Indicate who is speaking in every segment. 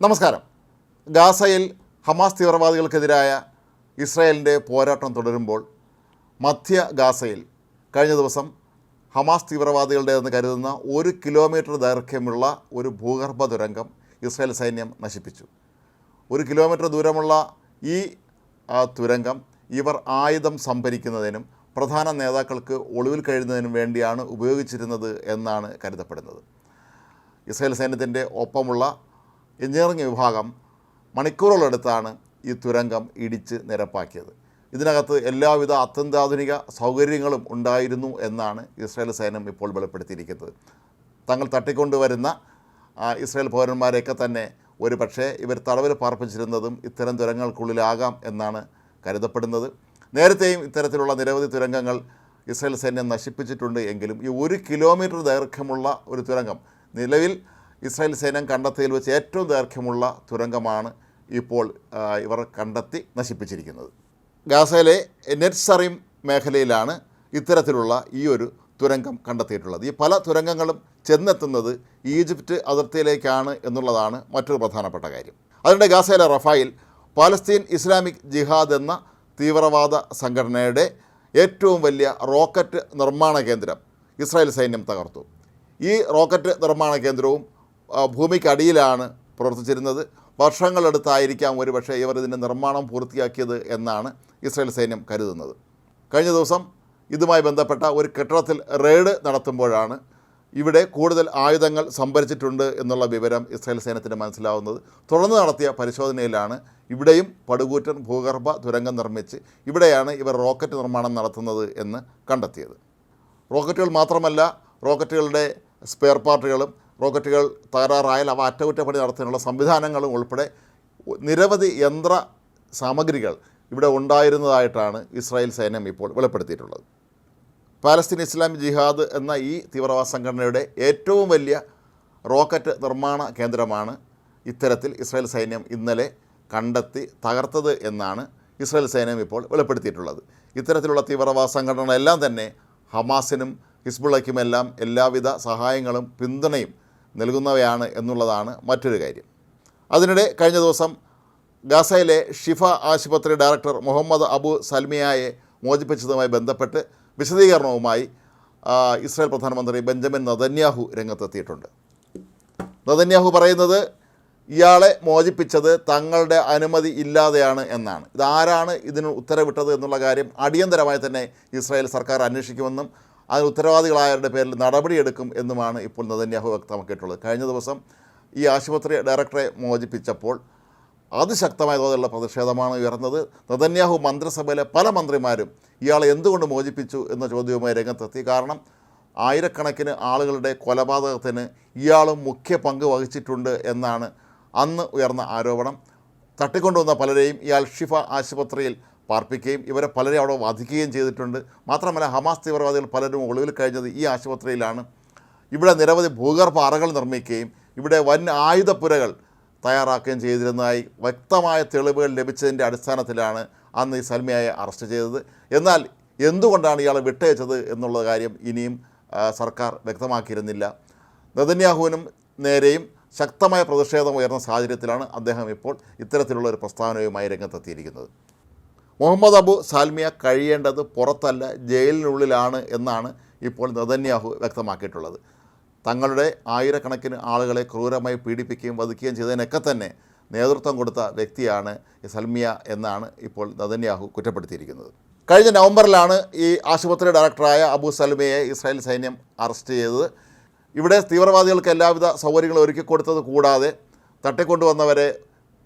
Speaker 1: നമസ്കാരം. ഗാസയിൽ ഹമാസ് തീവ്രവാദികൾക്കെതിരായ ഇസ്രായേലിന്റെ പോരാട്ടം തുടരുമ്പോൾ മധ്യ ഗാസയിൽ കഴിഞ്ഞ ദിവസം ഹമാസ് തീവ്രവാദികളുടേതെന്ന് കരുതുന്ന ഒരു കിലോമീറ്റർ ദൈർഘ്യമുള്ള ഒരു ഭൂഗർഭ തുരങ്കം ഇസ്രായേൽ സൈന്യം നശിപ്പിച്ചു. ഒരു കിലോമീറ്റർ ദൂരമുള്ള ഈ തുരങ്കം ഇവർ ആയുധം സംഭരിക്കുന്നതിനും പ്രധാന നേതാക്കൾക്ക് ഒളിവിൽ കഴിയുന്നതിനും വേണ്ടിയാണ് ഉപയോഗിച്ചിരുന്നത് എന്നാണ് കരുതപ്പെടുന്നത്. ഇസ്രായേൽ സൈന്യത്തിന്റെ ഒപ്പമുള്ള എഞ്ചിനീയറിംഗ് വിഭാഗം മണിക്കൂറുകളെടുത്താണ് ഈ തുരങ്കം ഇടിച്ച് നിരപ്പാക്കിയത്. ഇതിനകത്ത് എല്ലാവിധ അത്യന്താധുനിക സൗകര്യങ്ങളും ഉണ്ടായിരുന്നു എന്നാണ് ഇസ്രായേൽ സൈന്യം ഇപ്പോൾ വെളിപ്പെടുത്തിയിരിക്കുന്നത്. തങ്ങൾ തട്ടിക്കൊണ്ടുവരുന്ന ഇസ്രായേൽ പൗരന്മാരെയൊക്കെ തന്നെ ഒരു പക്ഷേ ഇവർ തടവിൽ പാർപ്പിച്ചിരുന്നതും ഇത്തരം തുരങ്കങ്ങൾക്കുള്ളിലാകാം എന്നാണ് കരുതപ്പെടുന്നത്. നേരത്തെയും ഇത്തരത്തിലുള്ള നിരവധി തുരങ്കങ്ങൾ ഇസ്രായേൽ സൈന്യം നശിപ്പിച്ചിട്ടുണ്ട് എങ്കിലും ഈ ഒരു കിലോമീറ്റർ ദൈർഘ്യമുള്ള ഒരു തുരങ്കം നിലവിൽ ഇസ്രായേൽ സൈന്യം കണ്ടെത്തിയതിൽ വെച്ച് ഏറ്റവും ദൈർഘ്യമുള്ള തുരങ്കമാണ് ഇപ്പോൾ ഇവർ കണ്ടെത്തി നശിപ്പിച്ചിരിക്കുന്നത്. ഗാസയിലെ നെറ്റ്സറിം മേഖലയിലാണ് ഇത്തരത്തിലുള്ള ഈ ഒരു തുരങ്കം കണ്ടെത്തിയിട്ടുള്ളത്. ഈ പല തുരങ്കങ്ങളും ചെന്നെത്തുന്നത് ഈജിപ്റ്റ് അതിർത്തിയിലേക്കാണ് എന്നുള്ളതാണ് മറ്റൊരു പ്രധാനപ്പെട്ട കാര്യം. അതിനിടെ ഗാസയിലെ റഫായിൽ പാലസ്തീൻ ഇസ്ലാമിക് ജിഹാദ് എന്ന തീവ്രവാദ സംഘടനയുടെ ഏറ്റവും വലിയ റോക്കറ്റ് നിർമ്മാണ കേന്ദ്രം ഇസ്രായേൽ സൈന്യം തകർത്തു. ഈ റോക്കറ്റ് നിർമ്മാണ കേന്ദ്രവും ഭൂമിക്കടിയിലാണ് പ്രവർത്തിച്ചിരുന്നത്. വർഷങ്ങളെടുത്തായിരിക്കാം ഒരുപക്ഷെ ഇവർ ഇതിന്റെ നിർമ്മാണം പൂർത്തിയാക്കിയത് എന്നാണ് ഇസ്രായേൽ സൈന്യം കരുതുന്നത്. കഴിഞ്ഞ ദിവസം ഇതുമായി ബന്ധപ്പെട്ട ഒരു കെട്ടിടത്തിൽ റെയ്ഡ് നടത്തുമ്പോഴാണ് ഇവിടെ കൂടുതൽ ആയുധങ്ങൾ സംഭരിച്ചിട്ടുണ്ട് എന്നുള്ള വിവരം ഇസ്രായേൽ സൈന്യത്തിന് മനസ്സിലാവുന്നത്. തുടർന്ന് നടത്തിയ പരിശോധനയിലാണ് ഇവിടെയും പടുകൂറ്റൻ ഭൂഗർഭ തുരങ്കം നിർമ്മിച്ച് ഇവിടെയാണ് ഇവർ റോക്കറ്റ് നിർമ്മാണം നടത്തുന്നത് എന്ന് കണ്ടെത്തിയത്. റോക്കറ്റുകൾ മാത്രമല്ല റോക്കറ്റുകളുടെ സ്പെയർ പാർട്ടുകളും റോക്കറ്റുകൾ തകരാറായാൽ അവ അറ്റകുറ്റപ്പണി നടത്താനുള്ള സംവിധാനങ്ങളും ഉൾപ്പെടെ നിരവധി യന്ത്ര സാമഗ്രികൾ ഇവിടെ ഉണ്ടായിരുന്നതായിട്ടാണ് ഇസ്രായേൽ സൈന്യം ഇപ്പോൾ വെളിപ്പെടുത്തിയിട്ടുള്ളത്. പാലസ്തീൻ ഇസ്ലാമി ജിഹാദ് എന്ന ഈ തീവ്രവാദ സംഘടനയുടെ ഏറ്റവും വലിയ റോക്കറ്റ് നിർമ്മാണ കേന്ദ്രമാണ് ഇത്തരത്തിൽ ഇസ്രായേൽ സൈന്യം ഇന്നലെ കണ്ടെത്തി തകർത്തത് എന്നാണ് ഇസ്രായേൽ സൈന്യം ഇപ്പോൾ വെളിപ്പെടുത്തിയിട്ടുള്ളത്. ഇത്തരത്തിലുള്ള തീവ്രവാദ സംഘടനകളെല്ലാം തന്നെ ഹമാസിനും ഹിസ്ബുള്ളയ്ക്കുമെല്ലാം എല്ലാവിധ സഹായങ്ങളും പിന്തുണയും നൽകുന്നവയാണ് എന്നുള്ളതാണ് മറ്റൊരു കാര്യം. അതിനിടെ കഴിഞ്ഞ ദിവസം ഗാസയിലെ ഷിഫ ആശുപത്രി ഡയറക്ടർ മുഹമ്മദ് അബു സൽമിയായെ മോചിപ്പിച്ചതുമായി ബന്ധപ്പെട്ട് വിശദീകരണവുമായി ഇസ്രായേൽ പ്രധാനമന്ത്രി ബെഞ്ചമിൻ നദന്യാഹു രംഗത്തെത്തിയിട്ടുണ്ട്. നദന്യാഹു പറയുന്നത് ഇയാളെ മോചിപ്പിച്ചത് തങ്ങളുടെ അനുമതി ഇല്ലാതെയാണ് എന്നാണ്. ഇതാരാണ് ഇതിന് ഉത്തരവിട്ടത് എന്നുള്ള കാര്യം അടിയന്തരമായി തന്നെ ഇസ്രായേൽ സർക്കാർ അന്വേഷിക്കുമെന്നും അതിന് ഉത്തരവാദികളായവരുടെ പേരിൽ നടപടിയെടുക്കും എന്നുമാണ് ഇപ്പോൾ നദന്യാഹു വ്യക്തമാക്കിയിട്ടുള്ളത്. കഴിഞ്ഞ ദിവസം ഈ ആശുപത്രി ഡയറക്ടറെ മോചിപ്പിച്ചപ്പോൾ അതിശക്തമായ തോതിലുള്ള പ്രതിഷേധമാണ് ഉയർന്നത്. നദന്യാഹു മന്ത്രിസഭയിലെ പല മന്ത്രിമാരും ഇയാളെ എന്തുകൊണ്ട് മോചിപ്പിച്ചു എന്ന ചോദ്യവുമായി രംഗത്തെത്തി. കാരണം ആയിരക്കണക്കിന് ആളുകളുടെ കൊലപാതകത്തിന് ഇയാളും മുഖ്യ പങ്ക് വഹിച്ചിട്ടുണ്ട് എന്നാണ് അന്ന് ഉയർന്ന ആരോപണം. തട്ടിക്കൊണ്ടുവന്ന പലരെയും ഇയാൾ ഷിഫ ആശുപത്രിയിൽ പാർപ്പിക്കുകയും ഇവരെ പലരെ അവിടെ വധിക്കുകയും ചെയ്തിട്ടുണ്ട്. മാത്രമല്ല ഹമാസ് തീവ്രവാദികൾ പലരും ഒളിവിൽ കഴിഞ്ഞത് ഈ ആശുപത്രിയിലാണ്. ഇവിടെ നിരവധി ഭൂഗർഭ അറകൾ നിർമ്മിക്കുകയും ഇവിടെ വൻ ആയുധപ്പുരകൾ തയ്യാറാക്കുകയും ചെയ്തിരുന്നതായി വ്യക്തമായ തെളിവുകൾ ലഭിച്ചതിന്റെ അടിസ്ഥാനത്തിലാണ് അന്ന് ഈ സൽമിയായെ അറസ്റ്റ് ചെയ്തത്. എന്നാൽ എന്തുകൊണ്ടാണ് ഇയാളെ വിട്ടയച്ചത് എന്നുള്ള കാര്യം ഇനിയും സർക്കാർ വ്യക്തമാക്കിയിരുന്നില്ല. നെതന്യാഹുവിനും നേരെയും ശക്തമായ പ്രതിഷേധം ഉയർന്ന സാഹചര്യത്തിലാണ് അദ്ദേഹം ഇപ്പോൾ ഇത്തരത്തിലുള്ള ഒരു പ്രസ്താവനയുമായി രംഗത്തെത്തിയിരിക്കുന്നത്. മുഹമ്മദ് അബു സാൽമിയ കഴിയേണ്ടത് പുറത്തല്ല ജയിലിനുള്ളിലാണ് എന്നാണ് ഇപ്പോൾ നദന്യാഹു വ്യക്തമാക്കിയിട്ടുള്ളത്. തങ്ങളുടെ ആയിരക്കണക്കിന് ആളുകളെ ക്രൂരമായി പീഡിപ്പിക്കുകയും വധിക്കുകയും ചെയ്തതിനൊക്കെ തന്നെ നേതൃത്വം കൊടുത്ത വ്യക്തിയാണ് സൽമിയ എന്നാണ് ഇപ്പോൾ നദന്യാഹു കുറ്റപ്പെടുത്തിയിരിക്കുന്നത്. കഴിഞ്ഞ നവംബറിലാണ് ഈ ആശുപത്രി ഡയറക്ടറായ അബു സൽമിയെ ഇസ്രായേൽ സൈന്യം അറസ്റ്റ് ചെയ്തത്. ഇവിടെ തീവ്രവാദികൾക്ക് എല്ലാവിധ സൗകര്യങ്ങളും ഒരുക്കി കൊടുത്തത് കൂടാതെ തട്ടിക്കൊണ്ടുവന്നവരെ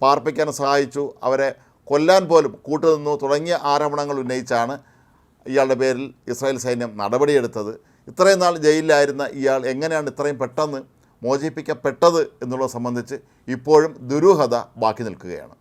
Speaker 1: പാർപ്പിക്കാൻ സഹായിച്ചു. അവരെ കൊല്ലാൻ പോലും കൂട്ടുനിന്നു തുടങ്ങിയ ആരോപണങ്ങൾ ഉന്നയിച്ചാണ് ഇയാളുടെ പേരിൽ ഇസ്രായേൽ സൈന്യം നടപടിയെടുത്തത്. ഇത്രയും നാൾ ജയിലിലായിരുന്ന ഇയാൾ എങ്ങനെയാണ് ഇത്രയും പെട്ടെന്ന് മോചിപ്പിക്കപ്പെട്ടത് എന്നുള്ളത് സംബന്ധിച്ച് ഇപ്പോഴും ദുരൂഹത ബാക്കി നിൽക്കുകയാണ്.